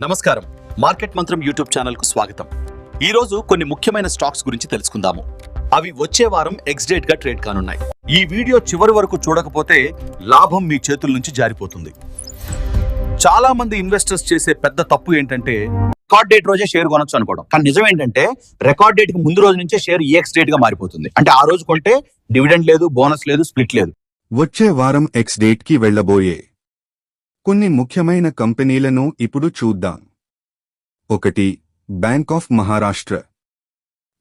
నమస్కారం. మార్కెట్ మంత్రం యూట్యూబ్ ఛానల్కు స్వాగతం. ఈ రోజు కొన్ని ముఖ్యమైన స్టాక్స్ గురించి తెలుసుకుందాము. అవి వచ్చే వారం ఎక్స్డేట్గా ట్రేడ్ కానున్నాయి. ఈ వీడియో చివరి వరకు చూడకపోతే లాభం మీ చేతుల నుంచి జారిపోతుంది. చాలా మంది ఇన్వెస్టర్స్ చేసే పెద్ద తప్పు ఏంటంటే రికార్డ్ డేట్ రోజే షేర్ కొనొచ్చు అనుకోవడం. కానీ నిజం ఏంటంటే రికార్డ్ డేట్కి ముందు రోజు నుంచే షేర్ ఎక్స్ డేట్గా మారిపోతుంది. అంటే ఆ రోజు కొంటే డివిడెండ్ లేదు బోనస్ లేదు స్ప్లిట్ లేదు. వచ్చే వారం ఎక్స్ డేట్కి వెళ్ళబోయే కొన్ని ముఖ్యమైన కంపెనీలను ఇప్పుడు చూద్దాం. ఒకటి బ్యాంక్ ఆఫ్ మహారాష్ట్ర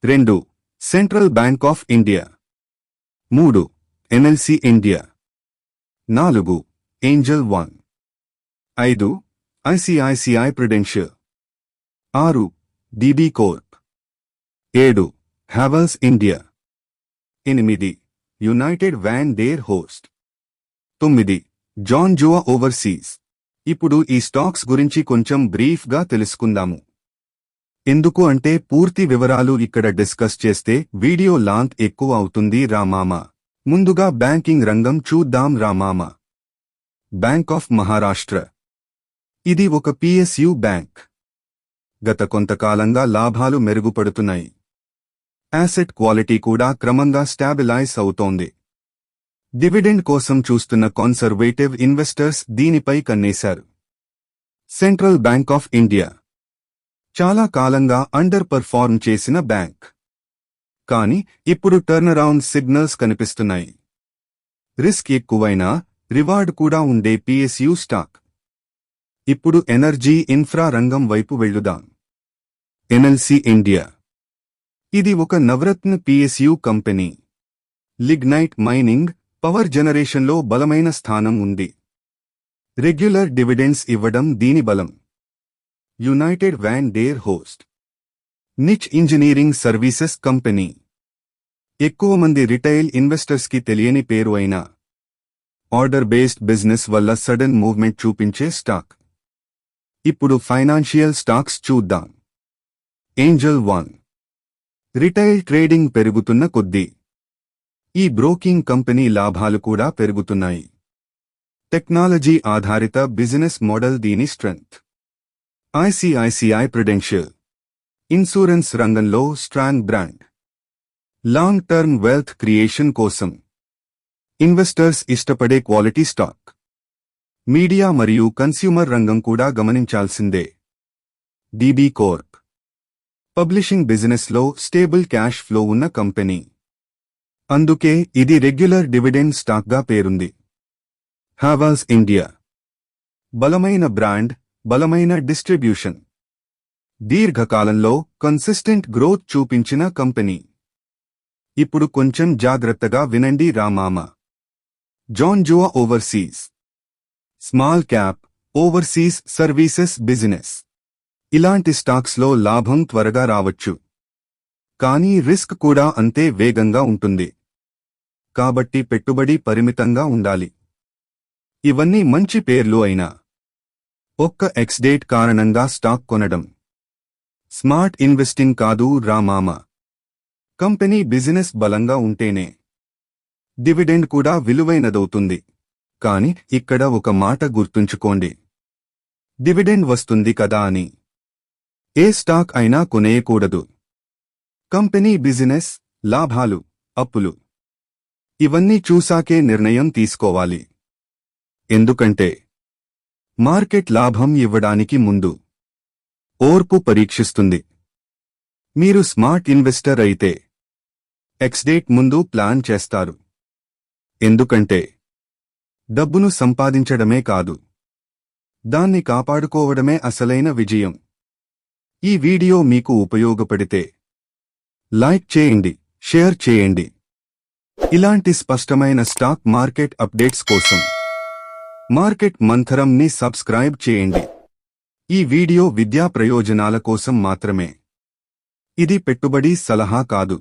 రెండు సెంట్రల్ బ్యాంక్ ఆఫ్ ఇండియా మూడు ఎన్ఎల్సి ఇండియా నాలుగు ఏంజల్ వన్ ఐదు ఐసిఐసిఐ ప్రుడెన్షియల్ ఆరు డిబి కోర్ప్ ఏడు హ్యావల్స్ ఇండియా ఎనిమిది యునైటెడ్ వ్యాన్ డేర్ హోస్ట్ తొమ్మిది జాన్ జువా ఓవర్సీస్. ఇప్పుడు ఈ స్టాక్స్ గురించి కొంచెం బ్రీఫ్గా తెలుసుకుందాము. ఎందుకు అంటే పూర్తి వివరాలు ఇక్కడ డిస్కస్ చేస్తే వీడియో లాంగ్ ఎక్కువ అవుతుంది రామామ ముందుగా బ్యాంకింగ్ రంగం చూద్దాం రామామ బ్యాంక్ ఆఫ్ మహారాష్ట్ర. ఇది ఒక పిఎస్యు బ్యాంక్. గత కొంతకాలంగా లాభాలు మెరుగుపడుతున్నాయి. యాసెట్ క్వాలిటీ కూడా క్రమంగా స్టాబిలైజ్ అవుతోంది. డివిడెండ్ కోసం చూస్తున్న కన్సర్వేటివ్ ఇన్వెస్టర్స్ దీనిపై కన్నేశారు. సెంట్రల్ బ్యాంక్ ఆఫ్ ఇండియా చాలా కాలంగా అండర్ పర్ఫార్మ్ చేసిన బ్యాంక్ కానీ ఇప్పుడు టర్నరౌండ్ సిగ్నల్స్ కనిపిస్తున్నాయి. రిస్క్ ఎక్కువైనా రివార్డ్ కూడా ఉండే పిఎస్యు స్టాక్ ఇప్పుడు ఎనర్జీ ఇన్ఫ్రా రంగం వైపు వెళ్ళుదాం ఎన్ఎల్సి ఇండియా ఇది ఒక Navratna PSU company lignite mining power జనరేషన్లో బలమైన స్థానం ఉంది. రెగ్యులర్ డివిడెండ్స్ ఇవ్వడం దీని బలం. United Van Der Horst. Niche engineering services company. ఎక్కువ మంది రిటైల్ ఇన్వెస్టర్స్కి తెలియని పేరు అయినా. ఆర్డర్ బేస్డ్ బిజినెస్ వల్ల సడన్ మూవ్మెంట్ చూపించే స్టాక్. ఇప్పుడు ఫైనాన్షియల్ స్టాక్స్ చూద్దాం. Angel One. రిటైల్ ట్రేడింగ్ పెరుగుతున్న కొద్దీ. ఈ బ్రోకింగ్ కంపెనీ లాభాలు కూడా పెరుగుతున్నాయి. టెక్నాలజీ ఆధారిత బిజినెస్ మోడల్ దీని స్ట్రెంగ్త్. ఐసిఐసిఐ ప్రుడెన్షియల్ ఇన్సూరెన్స్ రంగంలో strong brand. Long term wealth creation కోసం. ఇన్వెస్టర్స్ ఇష్టపడే క్వాలిటీ స్టాక్. మీడియా మరియు కన్స్యూమర్ రంగం కూడా గమనించాల్సిందే. DB Corp. పబ్లిషింగ్ బిజినెస్లో స్టేబుల్ క్యాష్ ఫ్లో ఉన్న కంపెనీ. అందుకే ఇది రెగ్యులర్ డివిడెండ్ స్టాక్గా పేరుంది. హావాల్స్ ఇండియా బలమైన బ్రాండ్ బలమైన డిస్ట్రిబ్యూషన్. దీర్ఘకాలంలో కన్సిస్టెంట్ గ్రోత్ చూపించిన కంపెనీ. ఇప్పుడు కొంచెం జాగ్రత్తగా వినండి రామామ. జాన్ Jua overseas small cap overseas services business ఇలాంటి స్టాక్స్లో లాభం త్వరగా రావచ్చు. కానీ రిస్క్ కూడా అంతే వేగంగా ఉంటుంది. కాబట్టి పెట్టుబడి పరిమితంగా ఉండాలి. ఇవన్నీ మంచి పేర్లు అయినా. ఒక్క ఎక్స్డేట్ కారణంగా స్టాక్ కొనడం. స్మార్ట్ ఇన్వెస్టింగ్ కాదు రామామ. కంపెనీ బిజినెస్ బలంగా ఉంటేనే. డివిడెండ్ కూడా విలువైనదవుతుంది. కాని ఇక్కడ ఒక మాట గుర్తుంచుకోండి. డివిడెండ్ వస్తుంది కదా అని. ఏ స్టాక్ అయినా కొనేయకూడదు. కంపెనీ బిజినెస్ లాభాలు అప్పులు. ఇవన్నీ చూసాకే నిర్ణయం తీసుకోవాలి. ఎందుకంటే మార్కెట్ లాభం ఇవ్వడానికి ముందు ఓర్పు పరీక్షిస్తుంది. మీరు స్మార్ట్ ఇన్వెస్టర్ అయితే ఎక్స్డేట్ ముందు ప్లాన్ చేస్తారు. ఎందుకంటే డబ్బును సంపాదించడమే కాదు దాన్ని కాపాడుకోవడమే అసలైన విజయం. ఈ వీడియో మీకు ఉపయోగపడితే లైక్ చేయండి షేర్ చేయండి. ఇలాంటి స్పష్టమైన స్టాక్ మార్కెట్ అప్డేట్స్ కోసం మార్కెట్ మంథరంని సబ్స్క్రైబ్ చేయండి. ఈ వీడియో విద్యా ప్రయోజనాల కోసం మాత్రమే. ఇది పెట్టుబడి సలహా కాదు.